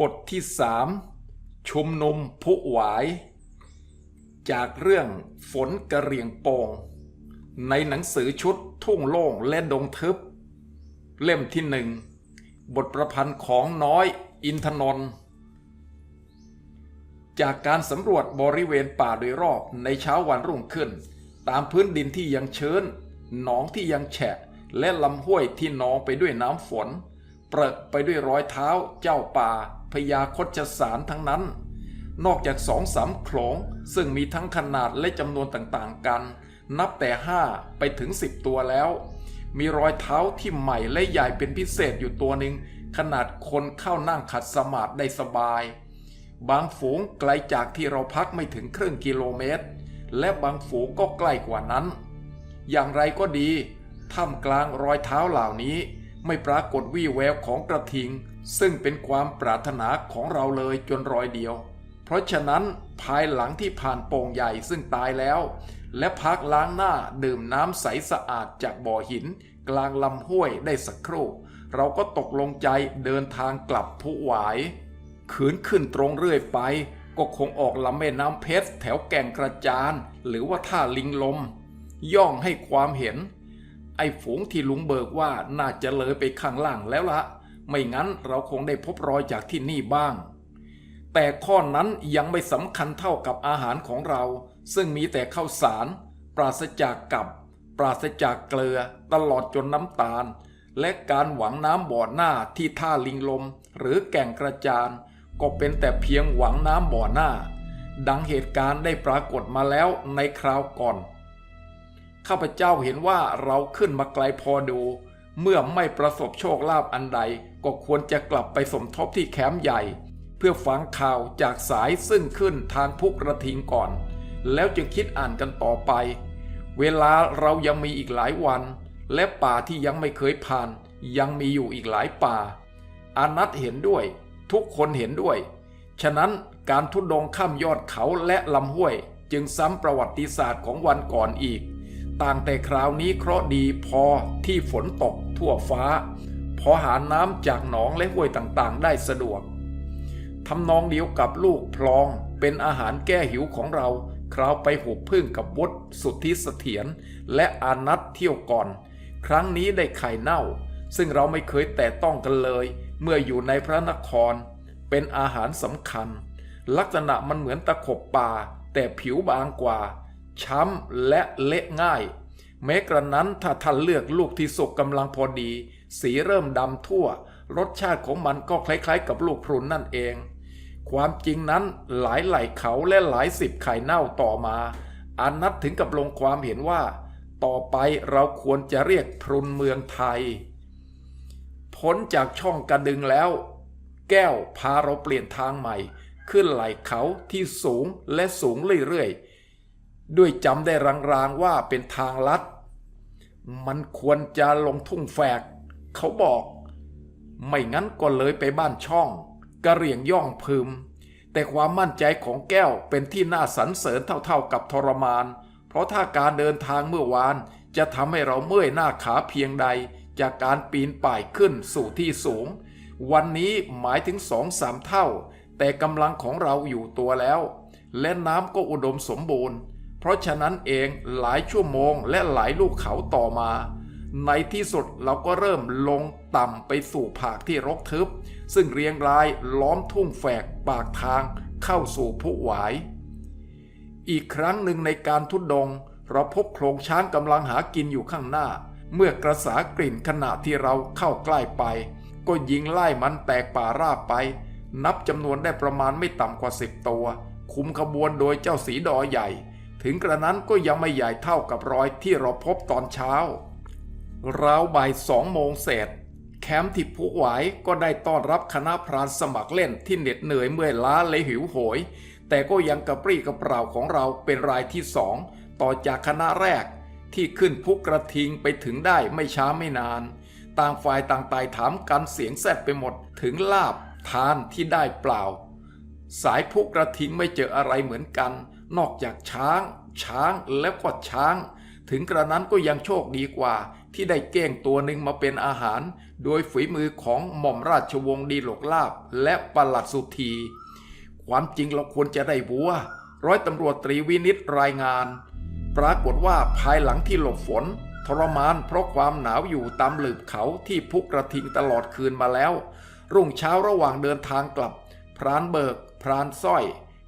บทที่สามชุมนุมผุหวาย จากเรื่องฝนกระเรียงโปง ในหนังสือชุดทุ่งโล่งและดงทึบ เล่มที่หนึ่ง บทประพันธ์ของน้อยอินทนนท์จากการสำรวจบริเวณป่าโดยรอบในเช้าวันรุ่งขึ้น ตามพื้นดินที่ยังเชื้นหนองที่ยังแฉะ และลำห้วยที่นองไปด้วยน้ำฝน เปรอะไปด้วยรอยเท้าเจ้าป่าพญาคดชสารทั้งนั้น นอกจากสองสามโขลงซึ่งมีทั้งขนาดและจำนวนต่างๆกัน นับแต่ห้าไปถึงสิบตัวแล้ว มีรอยเท้าที่ใหม่และใหญ่เป็นพิเศษอยู่ตัวหนึ่งขนาดคนเข้านั่งขัดสมาธิได้สบาย บางฝูงไกลจากที่เราพักไม่ถึงครึ่งกิโลเมตร และบางฝูงก็ใกล้กว่านั้น อย่างไรก็ดีท่ามกลางรอยเท้าเหล่านี้ ไม่ปรากฏวี่แววของกระทิง ซึ่งเป็นความปรารถนาของเราเลยจนรอยเดียว เพราะฉะนั้นภายหลังที่ผ่านโป่งใหญ่ซึ่งตายแล้ว และพักล้างหน้าดื่มน้ำใสสะอาดจากบ่อหิน กลางลำห้วยได้สักครู่เราก็ตกลงใจเดินทางกลับผู้หวาย ขืนขึ้นตรงเรื่อยไป ก็คงออกลำแม่น้ำเพชรแถวแก่งกระจาน หรือว่าท่าลิงลม ย่องให้ความเห็น ไอ้ฝูงที่ลุงเบิกว่าน่าจะเลยไปข้างล่างแล้วละไม่งั้นเราคงได้พบรอยจากที่นี่บ้าง แต่ข้อนั้นยังไม่สำคัญเท่ากับอาหารของเรา ซึ่งมีแต่ข้าวสาร ปราศจากกับ ปราศจากเกลือ ตลอดจนน้ำตาล และการหวังน้ำบ่อหน้าที่ท่าลิงลม หรือแก่งกระจาน ก็เป็นแต่เพียงหวังน้ำบ่อหน้า ดังเหตุการณ์ได้ปรากฏมาแล้วในคราวก่อน ข้าพเจ้าเห็นว่าเราขึ้นมาไกลพอดู เมื่อไม่ประสบโชคลาภอันใด ก็ควรจะกลับไปสมทบที่แคมป์ใหญ่ เพื่อฟังข่าวจากสายซึ่งขึ้นทางพุกระทิงก่อน แล้วจึงคิดอ่านกันต่อไป เวลาเรายังมีอีกหลายวัน และป่าที่ยังไม่เคยผ่าน ยังมีอยู่อีกหลายป่า อานัตเห็นด้วย ทุกคนเห็นด้วย ฉะนั้นการทุดงข้ามยอดเขาและลำห้วย จึงซ้ำประวัติศาสตร์ของวันก่อนอีก ต่างแต่คราวนี้เคราะดีพอที่ฝนตกทั่วฟ้า พอหาน้ำจากหนองและห้วยต่างๆ ได้สะดวกทำนองเดียวกับลูกพลองเป็นอาหารแก้หิวของเราคราวไปหุบพึ่งกับวุฒสุทธิเสถียรและอานัตเที่ยวก่อน ครั้งนี้ได้ไข่เน่า ซึ่งเราไม่เคยแตะต้องกันเลย เมื่ออยู่ในพระนคร เป็นอาหารสำคัญ ลักษณะมันเหมือนตะขบป่า แต่ผิวบางกว่า ช้ำและเละง่าย แม้กระนั้นถ้าท่านเลือกลูกที่สุกกำลังพอดี สีเริ่มดำทั่ว รสชาติของมันก็คล้ายๆ กับลูกพรุนนั่นเอง ความจริงนั้นหลายไหลเขาและหลายสิบไข่เน่าต่อมาอานัดถึงกับลงความเห็นว่า ต่อไปเราควรจะเรียกพรุนเมืองไทย พ้นจากช่องกระดึงแล้ว แก้วพาเราเปลี่ยนทางใหม่ ขึ้นไหล่เขาที่สูงและสูงเรื่อยๆ ด้วยจำได้รางๆว่าเป็นทางลัด มันควรจะลงทุ่งแฝก เขาบอก ไม่งั้นก็เลยไปบ้านช่องกระเรียงย่องพึม แต่ความมั่นใจของแก้วเป็นที่น่าสรรเสริญเท่าๆกับทรมาน เพราะถ้าการเดินทางเมื่อวานจะทำให้เราเมื่อยหน้าขาเพียงใด จากการปีนป่ายขึ้นสู่ที่สูง วันนี้หมายถึงสองสามเท่า แต่กำลังของเราอยู่ตัวแล้ว และน้ำก็อุดมสมบูรณ์ เพราะฉะนั้นเองหลายชั่วโมงและหลายลูกเขาต่อมา ในที่สุดเราก็เริ่มลงต่ำไปสู่ผากที่รกทึบ ซึ่งเรียงรายล้อมทุ่งแฝกปากทางเข้าสู่ผู้หวาย อีกครั้งหนึ่งในการทุดดง เราพบโครงช้างกำลังหากินอยู่ข้างหน้า เมื่อกระสากลิ่นขณะที่เราเข้าใกล้ไป ก็ยิงไล่มันแตกป่าราบไป นับจำนวนได้ประมาณไม่ต่ำกว่าสิบตัว คุมขบวนโดยเจ้าสีดอใหญ่ ถึงกระนั้นก็ยังไม่ใหญ่เท่ากับรอยที่เราพบตอนเช้าราวบ่ายสองโมงเศษแคมป์ที่ผู้หวายก็ได้ต้อนรับคณะพรานสมัครเล่นที่เหน็ดเหนื่อยเมื่อยล้าและหิวโหย แต่ก็ยังกระปรี้กระเปร่าของเราเป็นรายที่สองต่อจากคณะแรกที่ขึ้นพุกกระทิงไปถึงได้ไม่ช้าไม่นาน ต่างฝ่ายต่างตายถามกันเสียงแซดไปหมดถึงลาบทานที่ได้เปล่า สายพุกกระทิงไม่เจออะไรเหมือนกัน นอกจากช้าง ช้างแล้วก็ช้าง ถึงกระนั้นก็ยังโชคดีกว่า ที่ได้เก้งตัวหนึ่งมาเป็นอาหาร โดยฝีมือของหม่อมราชวงศ์ดีหลกลาบและปลัดสุธี ความจริงเราควรจะได้บัว ร้อยตำรวจตรีวินิตรายงาน ปรากฏว่าภายหลังที่หลบฝน ทรมานเพราะความหนาวอยู่ตามหลืบเขาที่พุกระทิงตลอดคืนมาแล้ว รุ่งเช้าระหว่างเดินทางกลับ พรานเบิก พรานสร้อย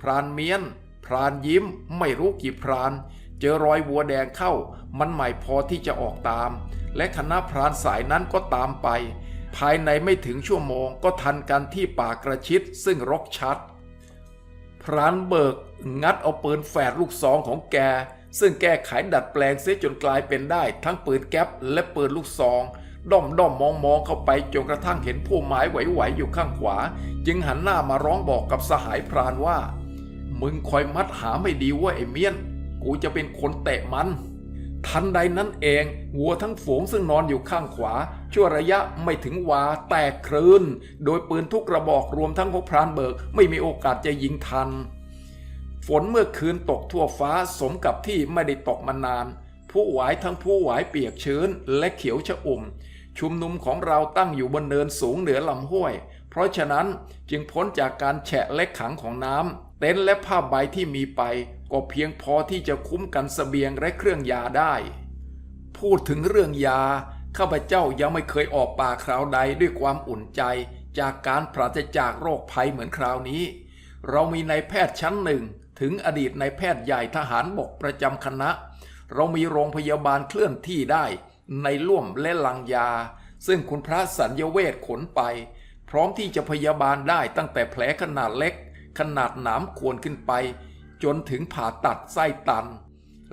พรานเมียน พรานยิ้มไม่รู้กี่พราน เจอรอยวัวแดงเข้า มันใหม่พอที่จะออกตาม และคณะพรานสายนั้นก็ตามไป ภายในไม่ถึงชั่วโมงก็ทันกันที่ป่ากระชิดซึ่งรกชัด พรานเบิกงัดเอาปืนแฝดลูกซองของแก ซึ่งแก้ไขดัดแปลงเสียจนกลายเป็นได้ ทั้งปืนแก๊ปและปืนลูกซองด้อมด้อมมองมองเข้าไปจนกระทั่งเห็นผู้หมายไหวๆอยู่ข้างขวา จึงหันหน้ามาร้องบอกกับสหายพรานว่า มึงคอยมัดหาไม่ดีว่าไอ้เมียน กูจะเป็นคนเตะมัน ทันใดนั้นเองวัวทั้งฝูงซึ่งนอนอยู่ข้างขวา ชั่วระยะไม่ถึงวาแตกครืนโดยปืนทุกกระบอกรวมทั้งของพรานเบิกไม่มีโอกาสจะยิงทัน ฝนเมื่อคืนตกทั่วฟ้าสมกับที่ไม่ได้ตกมานาน ผู้หวายทั้งผู้หวายเปียกชื้นและเขียวชะอุ่ม ชุมนุมของเราตั้งอยู่บนเนินสูงเหนือลำห้วย เพราะฉะนั้นจึงพ้นจากการแฉะและขังของน้ำ เต็นท์และผ้าใบที่มีไปก็เพียงพอที่จะคุ้มกันเสบียงและเครื่องยาได้ พูดถึงเรื่องยา ข้าพเจ้ายังไม่เคยออกป่าคราวใดด้วยความอุ่นใจ จากการปราศจากโรคภัยเหมือนคราวนี้ เรามีนายแพทย์ชั้นหนึ่ง ถึงอดีตนายแพทย์ใหญ่ทหารบกประจำคณะ เรามีโรงพยาบาลเคลื่อนที่ได้ ในล่วมและลังยา ซึ่งคุณพระสัญญเวทขนไป พร้อมที่จะพยาบาลได้ตั้งแต่แผลขนาดเล็ก ขนาดหนามขวนขึ้นไป จนถึงผ่าตัดไส้ตัน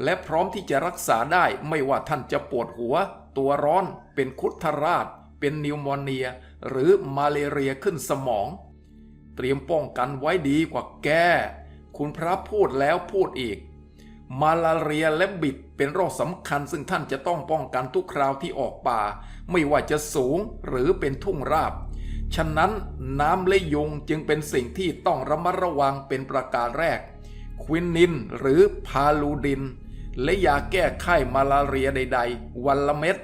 และพร้อมที่จะรักษาได้ไม่ว่าท่านจะปวดหัว ตัวร้อนเป็นคุดทราช เป็นนิวโมเนีย หรือมาเลเรียขึ้นสมอง เตรียมป้องกันไว้ดีกว่าแก้ คุณพระพูดแล้วพูดอีก มาลาเรียและบิดเป็นโรคสำคัญซึ่งท่านจะต้องป้องกันทุกคราวที่ออกป่า ไม่ว่าจะสูงหรือเป็นทุ่งราบ ฉะนั้นน้ำและยุงจึงเป็นสิ่งที่ต้องระมัดระวังเป็นประการแรก ควินินหรือพาลูดิน และยาแก้ไข้มาลาเรียใด ๆ วันละเม็ด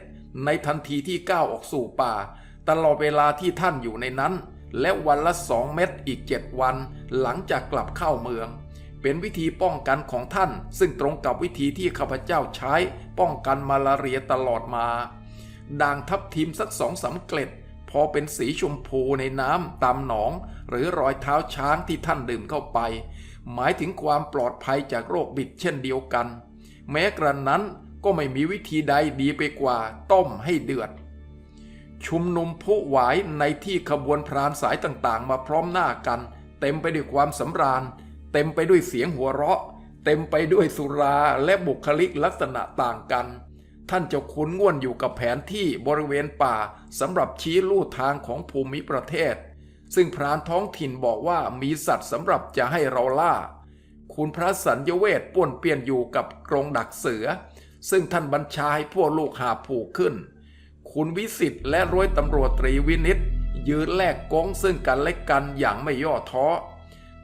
ในทันทีที่ก้าวออกสู่ป่า ตลอดเวลาที่ท่านอยู่ในนั้น และวันละสองเม็ดอีกเจ็ดวัน หลังจากกลับเข้าเมือง เป็นวิธีป้องกันของท่าน ซึ่งตรงกับวิธีที่ข้าพเจ้าใช้ ป้องกันมาลาเรียตลอดมา ด่างทับทิมสักสองสาเกล็ด พอเป็นสีชมพูในน้ำตามหนอง หรือรอยเท้าช้างที่ท่านดื่มเข้าไป หมายถึงความปลอดภัยจากโรคบิดเช่นเดียวกัน แม้กระนั้นก็ไม่มีวิธีใดดีไปกว่าต้มให้เดือด ชุมนุมผู้หวายในที่ขบวนพรานสายต่างๆ มาพร้อมหน้ากัน เต็มไปด้วยความสำราญ เต็มไปด้วยเสียงหัวเราะ เต็มไปด้วยสุราและบุคลิกลักษณะต่างกัน ท่านจะคุ้นง่วนอยู่กับแผนที่บริเวณป่าสำหรับชี้ลู่ทางของภูมิประเทศ ซึ่งพรานท้องถิ่นบอกว่ามีสัตว์สำหรับจะให้เราล่า คุณพระสัญญเวทป้วนเปี้ยนอยู่กับกรงดักเสือ ซึ่งท่านบัญชาให้พวกลูกหาผูกขึ้น คุณวิสิทธิ์และร้อยตำรวจตรีวินิตยืนแลกกองซึ่งกันและกันอย่างไม่ย่อท้อ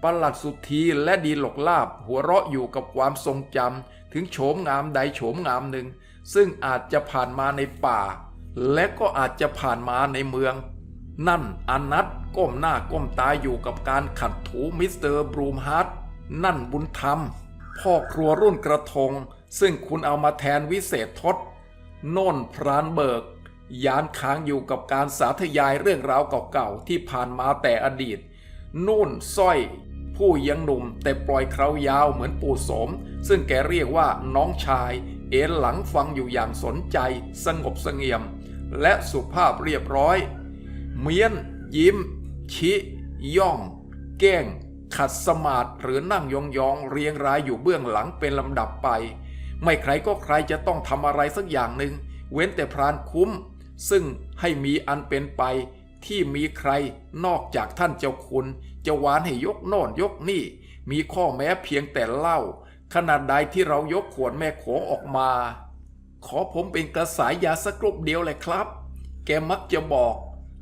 ประหลัดสุธีและดีหลกลาบหัวเราะอยู่กับความทรงจำถึงโฉมงามใดโฉมงามหนึ่ง ซึ่งอาจจะผ่านมาในป่า และก็อาจจะผ่านมาในเมือง นั่นอนัทก้มหน้าก้มตาอยู่กับการขัดถูมิสเตอร์บรูมฮาร์ดนั่นบุญธรรม พ่อครัวรุ่นกระทง ซึ่งคุณเอามาแทนวิเศษทศโน่นพรานเบิก ยานค้างอยู่กับการสาธยายเรื่องราวเก่าๆที่ผ่านมาแต่อดีต นู่นสร้อย ผู้ยังหนุ่มแต่ปล่อยเครายาวเหมือนปู่สม ซึ่งแกเรียกว่าน้องชาย เอ็นหลังฟังอยู่อย่างสนใจสงบเสงี่ยม และสุภาพเรียบร้อย เมียน ยิ้ม ชิ ย่อง แก้ง ขัดสมาธิหรือนั่งยองๆ เรียงรายอยู่เบื้องหลังเป็นลำดับไป ไม่ใครก็ใครจะต้องทำอะไรสักอย่างหนึ่ง เว้นแต่พรานคุ้ม ซึ่งให้มีอันเป็นไปที่มีใครนอกจากท่านเจ้าคุณ จะหวานให้ยกโน่นยกนี่ มีข้อแม้เพียงแต่เล่า ขนาดใดที่เรายกขวดแม่โขงออกมา ขอผมเป็นกระสายยาสักกรุบเดียวเลยครับ แกมักจะบอก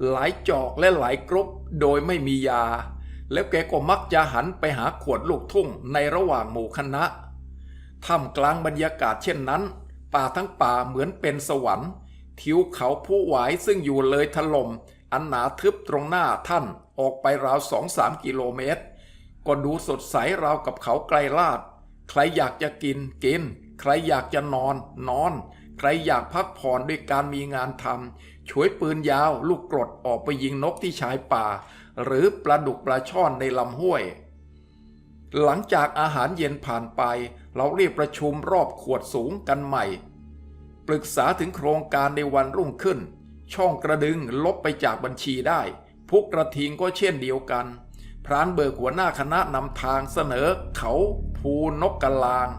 หลายจอกและหลายกรุบโดยไม่มียา แล้วแกก็มักจะหันไปหาขวดลูกทุ่งในระหว่างหมู่คณะท่ามกลางบรรยากาศเช่นนั้น ป่าทั้งป่าเหมือนเป็นสวรรค์ ทิวเขาผู้หวายซึ่งอยู่เลยถล่มอันหนาทึบตรงหน้าท่านออกไปราวสองสามกิโลเมตร ก็ดูสดใสราวกับเขาไกลลาด ใครอยากจะกินกิน ใครอยากจะนอน นอน ใครอยากพักผ่อนด้วยการมีงานทำช่วยปืนยาวลูกกรดออกไปยิงนกที่ชายป่า หรือปลาดุกปลาช่อนในลำห้วย หลังจากอาหารเย็นผ่านไป เราเรียกประชุมรอบขวดสูงกันใหม่ ปรึกษาถึงโครงการในวันรุ่งขึ้น ช่องกระดึงลบไปจากบัญชีได้พุกกระทิงก็เช่นเดียวกันพรานเบิกหัวหน้าคณะนำทางเสนอเขา ภูนกกะลาง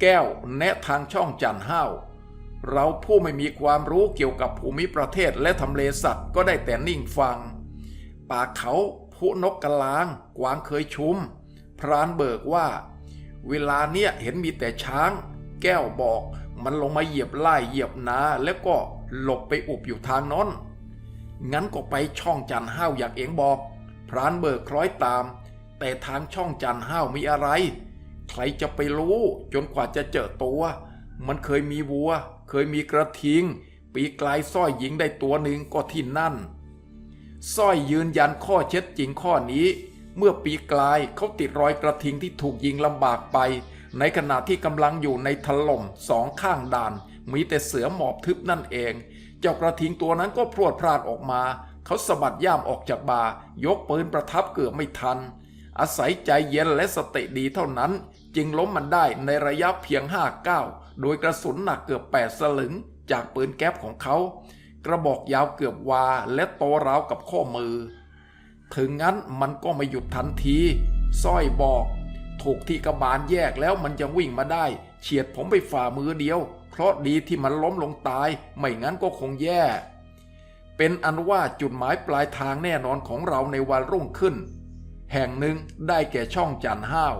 แก้วแนะทางช่องจันห้าวเราผู้ไม่มีความรู้เกี่ยวกับภูมิประเทศและทำเลสัตว์ก็ได้แต่นิ่งฟัง ป่าเขาผู้นกกะลางกวางเคยชุม พรานเบิกว่า เวลาเนี้ยเห็นมีแต่ช้าง แก้วบอกมันลงมาเหยียบไล่เหยียบนาแล้วก็หลบไปอุบอยู่ทางน้น งั้นก็ไปช่องจันห้าวอย่างเองบอก พรานเบิกคล้อยตาม แต่ทางช่องจันห้าวมีอะไร ใครจะไปรู้ จนกว่าจะเจอตัว มันเคยมีวัว เคยมีกระทิง ปีกลายสร้อยหญิงได้ตัวหนึ่งก็ที่นั่นสร้อยยืนยันข้อเช็ดจริงข้อนี้ เมื่อปีกลายเขาติดรอยกระทิงที่ถูกยิงลำบากไป ในขณะที่กำลังอยู่ในถล่มสองข้างด่าน มีแต่เสือหมอบทึบนั่นเอง เจ้ากระทิงตัวนั้นก็พรวดพลาดออกมา เขาสะบัดย่ามออกจากบา ยกปืนประทับเกือบไม่ทัน อาศัยใจเย็นและสติดีเท่านั้น จึงล้มมันได้ในระยะเพียงห้าก้าวโดยกระสุนหนักเกือบแปดสลึงจากปืนแก๊ปของเขา กระบอกยาวเกือบวาและโตราวกับข้อมือ ถึงงั้นมันก็ไม่หยุดทันทีสร้อยบอก ถูกที่กระบาลแยกแล้วมันจะวิ่งมาได้ เฉียดผมไปฝ่ามือเดียว เพราะดีที่มันล้มลงตาย ไม่งั้นก็คงแย่ เป็นอันว่าจุดหมายปลายทางแน่นอนของเราในวันรุ่งขึ้น แห่งหนึ่งได้แก่ช่องจันห้าว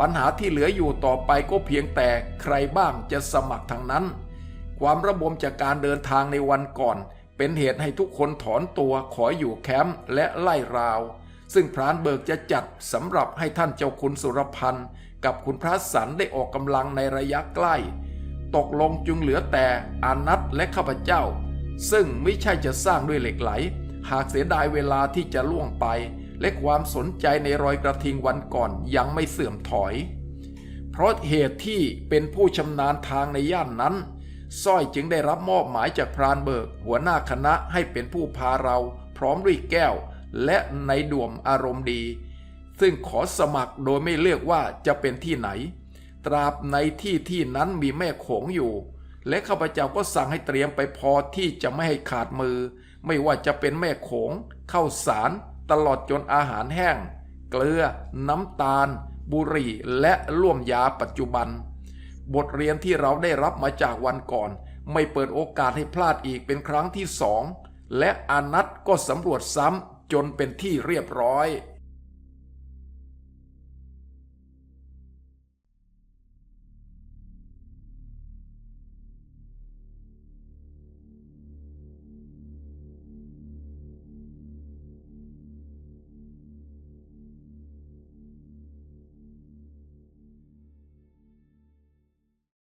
ปัญหาที่เหลืออยู่ต่อไปก็เพียงแต่ใครบ้างจะสมัครทางนั้น ความระบมจากการเดินทางในวันก่อน เป็นเหตุให้ทุกคนถอนตัวขออยู่แคมป์และไล่ราว ซึ่งพรานเบิกจะจัดสำหรับให้ท่านเจ้าคุณสุรพันธ์กับคุณพระสันได้ออกกำลังในระยะใกล้ ตกลงจึงเหลือแต่อานัตและข้าพเจ้า ซึ่งไม่ใช่จะสร้างด้วยเหล็กไหล หากเสียดายเวลาที่จะล่วงไป และความสนใจในรอยกระทิงวันก่อนยังไม่เสื่อมถอย เพราะเหตุที่เป็นผู้ชำนาญทางในย่านนั้นสร้อยจึงได้รับมอบหมายจากพรานเบิก หัวหน้าคณะให้เป็นผู้พาเราพร้อมด้วยแก้ว และในด่วมอารมณ์ดี ซึ่งขอสมัครโดยไม่เลือกว่าจะเป็นที่ไหน ตราบในที่ที่นั้นมีแม่โขงอยู่ และข้าพเจ้าก็สั่งให้เตรียมไปพอที่จะไม่ให้ขาดมือ ไม่ว่าจะเป็นแม่โขงข้าวสาร ตลอดจนอาหารแห้ง เกลือ น้ำตาล บุหรี่ และร่วมยาปัจจุบัน บทเรียนที่เราได้รับมาจากวันก่อน ไม่เปิดโอกาสให้พลาดอีกเป็นครั้งที่สองและอานัตก็สำรวจซ้ำจนเป็นที่เรียบร้อย